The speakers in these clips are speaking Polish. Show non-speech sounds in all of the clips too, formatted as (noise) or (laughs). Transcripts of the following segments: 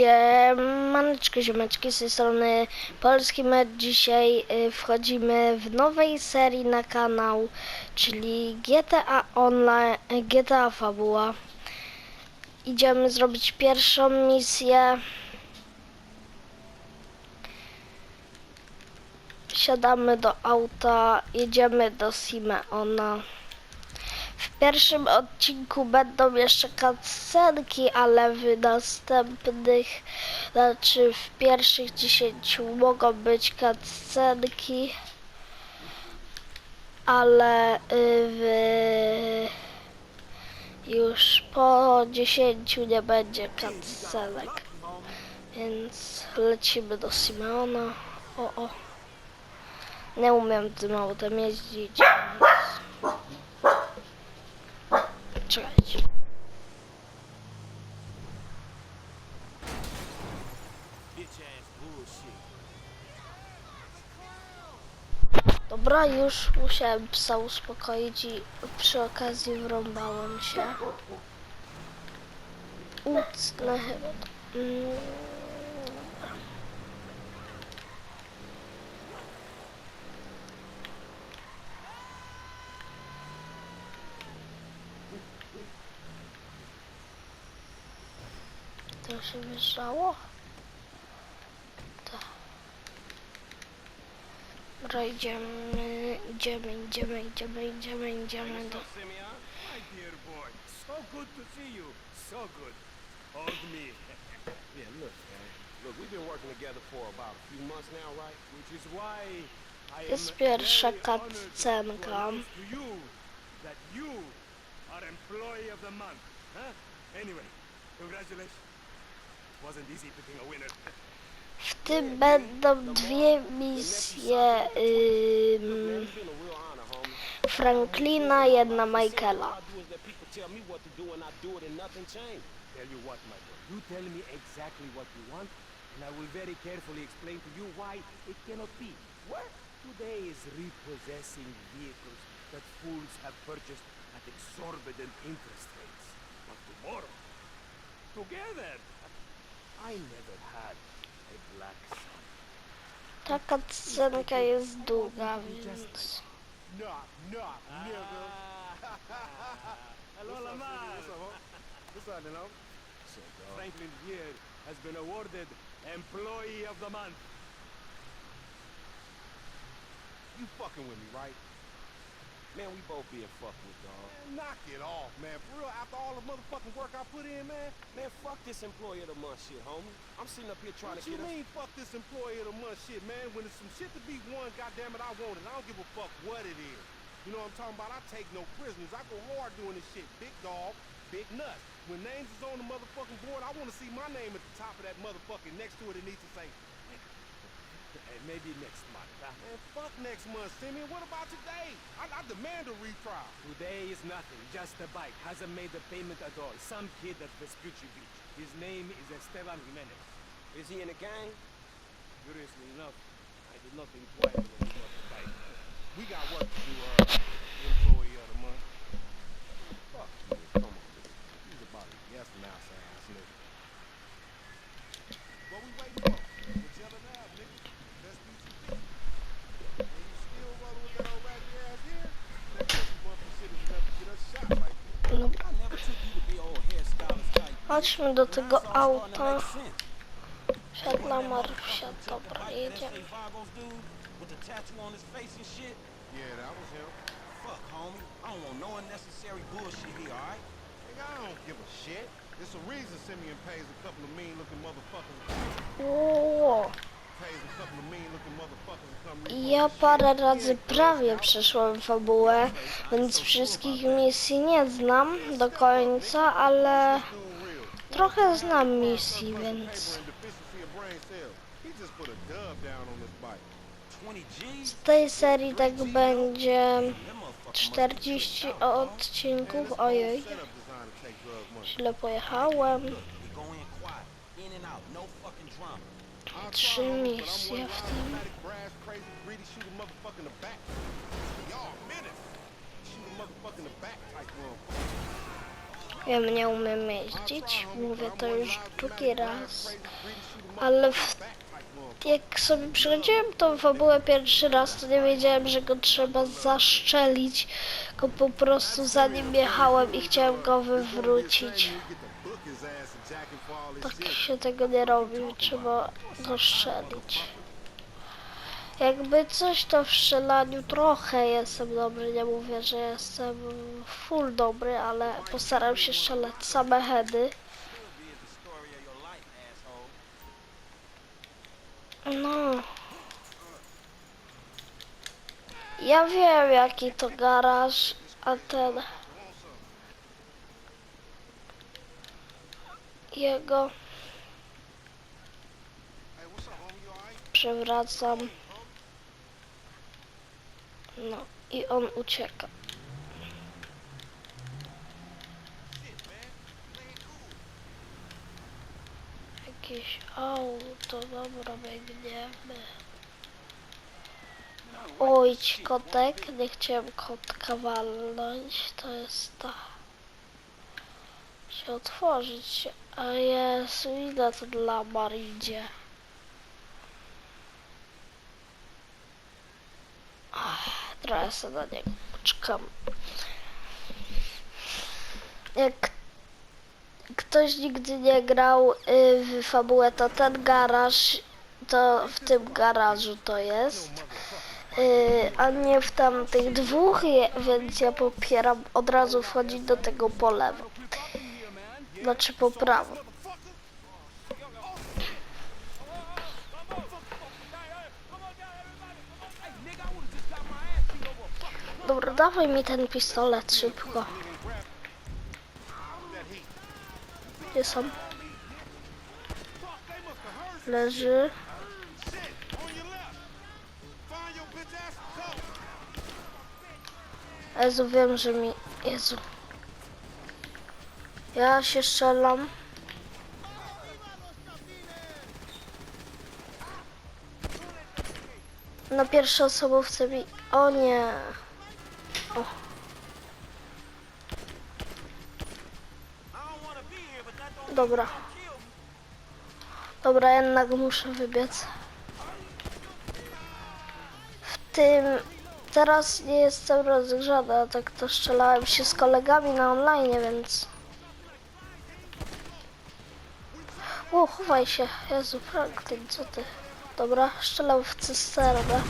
Siemaneczko, ziomeczki, z tej strony Polski Med. Dzisiaj y, wchodzimy w nowej serii na kanał, czyli GTA Online, GTA Fabuła. Idziemy zrobić pierwszą misję. Siadamy do auta, jedziemy do Simeona. Pierwszym odcinku będą jeszcze cutscenki, ale w następnych, znaczy w pierwszych 10 mogą być cutscenki, ale y, w, już po 10 nie będzie cutscenek. Więc lecimy do Simeona. O, o. Nie umiem tym autem jeździć, Dobra, już musiałem psa uspokoić i przy okazji wrąbałem się. Ucnę chyba. Mm. To się wyższało? Tak. Dobra, idziemy, idziemy, idziemy, idziemy, idziemy, idziemy my dear boy, so good to see you. So good. Hold me. (laughs) yeah, look, man. Look, we've been working together for about a few months now, right? Which is why I Jest pierwsza very honored to cutscenka. to you that you are employee of the month. Huh? Anyway, congratulations. It wasn't easy picking a winner. (laughs) W tym będą dwie misje ym. Franklina, jedna Michaela. What you what, tell me exactly what you want and I will very carefully explain to you why it cannot be. Work today is repossessing vehicles that fools have purchased at exorbitant interest rates. But tomorrow, together, I never had Taka scenka jest długa, więc... Franklin here has been awarded Employee of the Month. You fucking with me, right? Man, we both being fucked with, dog. Man, knock it off, man. For real, after all the motherfucking work I put in, man. Man, fuck this Employee of the Month shit, homie. I'm sitting up here trying What to you get us... mean, fuck this employee of the month shit, man? When there's some shit to be won, goddamn it, I want it. I don't give a fuck what it is. You know what I'm talking about? I take no prisoners. I go hard doing this shit. Big dog, big nuts. When names is on the motherfucking board, I want to see my name at the top of that motherfucking next to it. It needs to say, Hey, maybe next month, huh? man, fuck next month, Simeon. What about today? I, I demand a retrial. Today is nothing, just a bike. Hasn't made the payment at all. Some kid at Vespucci Beach. His name is Esteban Jimenez. Is he in a gang? Curiously enough, I did not inquire when he the bike. We got work to do, uh, employee of the month. Ło. Pays a couple of mean looking motherfuckers to come repo Ja parę razy prawie przeszłam fabułę, więc wszystkich misji nie znam do końca, ale. Trochę znam misji, więc... and deficiency of brain cells. He just put a dub down on this bike. 20 G's? Z tej serii tak będzie Them motherfuckers 40 odcinków, ojej, źle pojechałem. Trzy misje w tym. Shoot a motherfucker in the back type one. Wiem, nie umiem jeździć. Mówię to już drugi raz. Ale w, jak sobie przychodziłem tą fabułę pierwszy raz, to nie wiedziałem, że go trzeba zaszczelić. Go po prostu za nim jechałem i chciałem go wywrócić. Tak się tego nie robi, trzeba go strzelić. Jakby coś to w strzelaniu trochę jestem dobry, nie mówię, że jestem full dobry, ale postaram się strzelać same heady. No. Ja wiem jaki to garaż, a ten... Jego... Przewracam. No i on ucieka. Jakieś auto, dobra, biegniemy. Oj, kotek, nie chciałem kotka walnąć, to jest ta. Się otworzyć, a jest, to dla Mar Trochę sobie niego poczekam. Jak ktoś nigdy nie grał y, w fabułę, to ten garaż, to w tym garażu to jest. Y, a nie w tamtych dwóch, więc ja popieram od razu wchodzić do tego po lewo. Znaczy po prawo. Dawaj mi ten pistolet szybko. Gdzie są? Leży. Jezu, wiem, że mi... Jezu. Ja się strzelam. Na pierwszą osobówce mi... O nie. I don't wanna be here, but that don't Dobra. Dobra, jednak muszę wybiec. W tym... Teraz nie jestem rozgrzana, tak to strzelałem się z kolegami na online, więc... O, chowaj się. Jezu, Franklin, co ty? Dobra, strzelam w cysternę.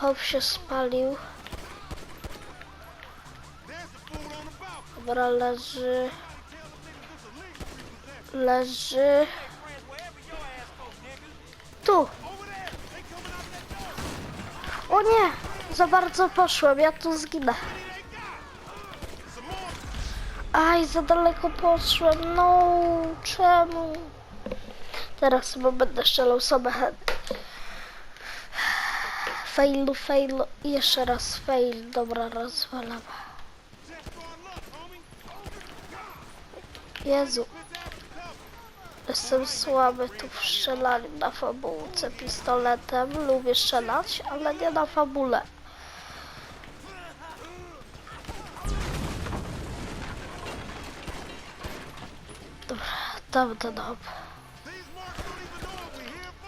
Hop się spalił. Dobra, leży. Leży. Tu. O nie! Za bardzo poszłem, ja tu zginę. Aj, za daleko poszłem, no czemu? Teraz chyba będę strzelał sobie head. Failu, failu, jeszcze raz fail, dobra, rozwalam. Jezu. Jestem słaby tu w strzelaniu na fabułce pistoletem. Lubię strzelać, ale nie na fabule. Dobra, dam to.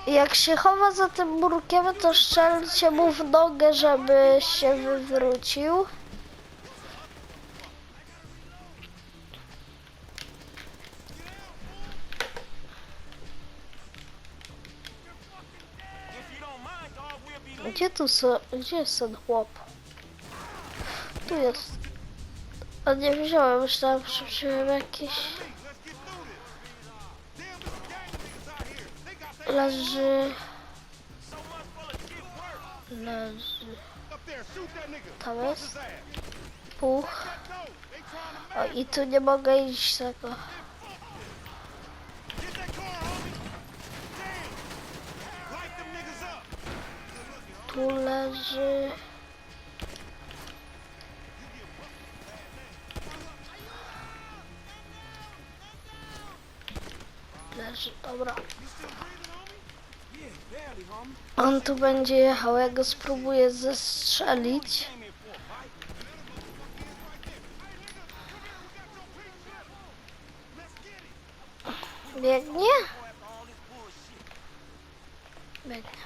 Jak się chowa za tym murkiem, to strzelcie mu w nogę, żeby się wywrócił. Gdzie tu są, gdzie jest ten chłop? Tu jest. A nie wziąłem, myślałem, że wziąłem jakieś... Leży... Leży... Tam jest? Puch. O, i tu nie mogę iść tego. tu leży. Leży, dobra. On tu będzie jechał, ja go spróbuję zestrzelić. Biegnie? Biegnie.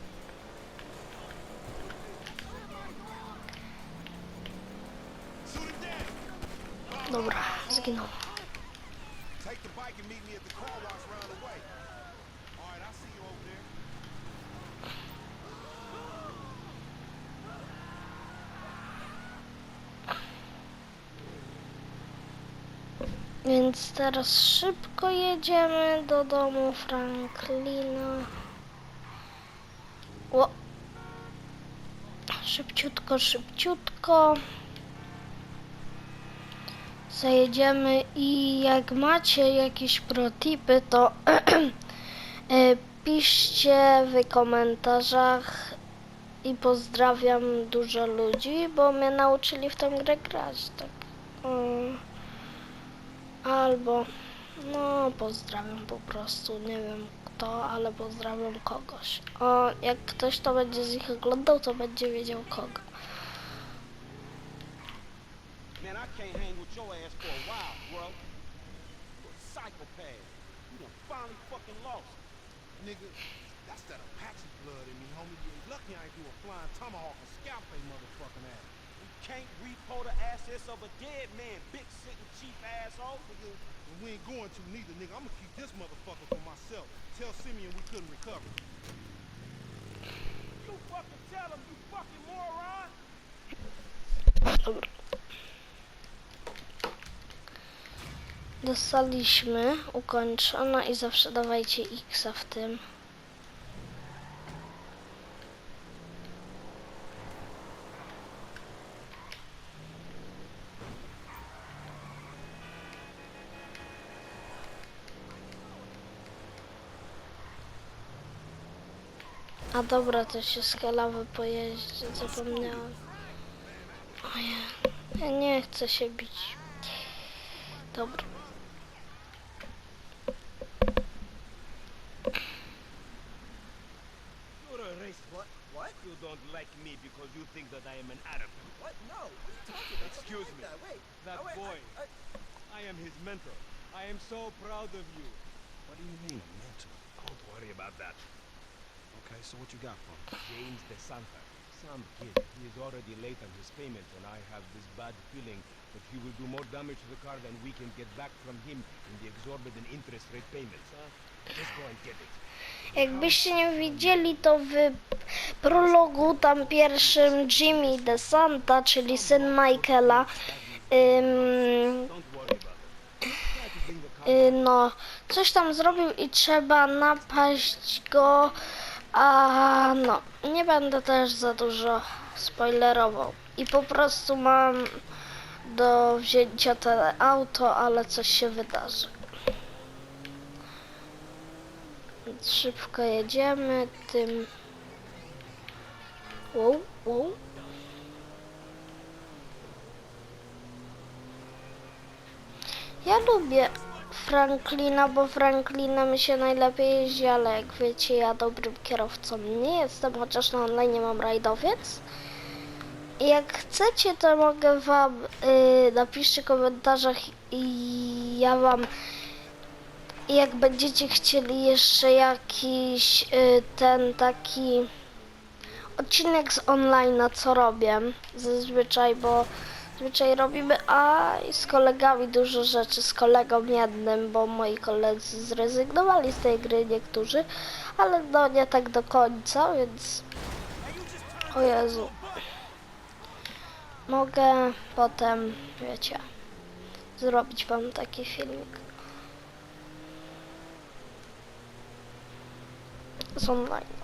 over there. Więc teraz szybko jedziemy do domu Franklina. O! Szybciutko, szybciutko. Zajedziemy i jak macie jakieś protipy, to (clears throat) e, piszcie w komentarzach i pozdrawiam dużo ludzi, bo mnie nauczyli w tę grę grać. Tak. Albo, no pozdrawiam po prostu, nie wiem kto, ale pozdrawiam kogoś. O, jak ktoś to będzie z nich oglądał, to będzie wiedział kogo. Man, I can't hang with your ass for a while, bro. You're a psychopath. You done finally fucking lost. Nigga, that's that Apache blood in me, homie. You ain't lucky I ain't do a flying tomahawk and scalp they motherfucking ass. You can't repo the assets of a dead man, big sitting chief asshole. Nigga, and we ain't going to neither, nigga. I'm gonna keep this motherfucker for myself. Tell Simeon we couldn't recover. You fucking tell him, you fucking moron. Dostaliśmy ukończone i zawsze dawajcie X w tym. A dobra, to się skalawy pojeździ, zapomniałam. Ojej, ja nie chcę się bić. Dobra. Don't like me because you think that I am an Arab. What? No. What are you talking about? Excuse me. like That. Wait. That Oh, wait, boy. I, I, I am his mentor. I am so proud of you. What do you mean, a mentor? Don't worry about that. Okay, so what you got for me? James De Santa. Some kid. He is already late on his payment, and I have this bad feeling that he will do more damage to the car than we can get back from him in the exorbitant interest rate payments, huh? Let's go and get it. Jakbyście nie widzieli, to w prologu tam pierwszym Jimmy DeSanta, czyli syn Michaela, ym, y, no, coś tam zrobił i trzeba napaść go, a no, nie będę też za dużo spoilerował. I po prostu mam do wzięcia te auto, ale coś się wydarzy. Szybko jedziemy tym. Wow, wow. Ja lubię Franklina, bo Franklinem się najlepiej jeździ, ale jak wiecie, ja dobrym kierowcą nie jestem, chociaż na online mam rajdowiec. Jak chcecie, to mogę wam yy, napiszcie w komentarzach i ja wam jak będziecie chcieli jeszcze jakiś y, ten taki odcinek z online, co robię zazwyczaj, bo zazwyczaj robimy, a z kolegami dużo rzeczy, z kolegą jednym, bo moi koledzy zrezygnowali z tej gry niektórzy, ale no nie tak do końca, więc o Jezu. Mogę potem, wiecie, zrobić wam taki filmik. z online.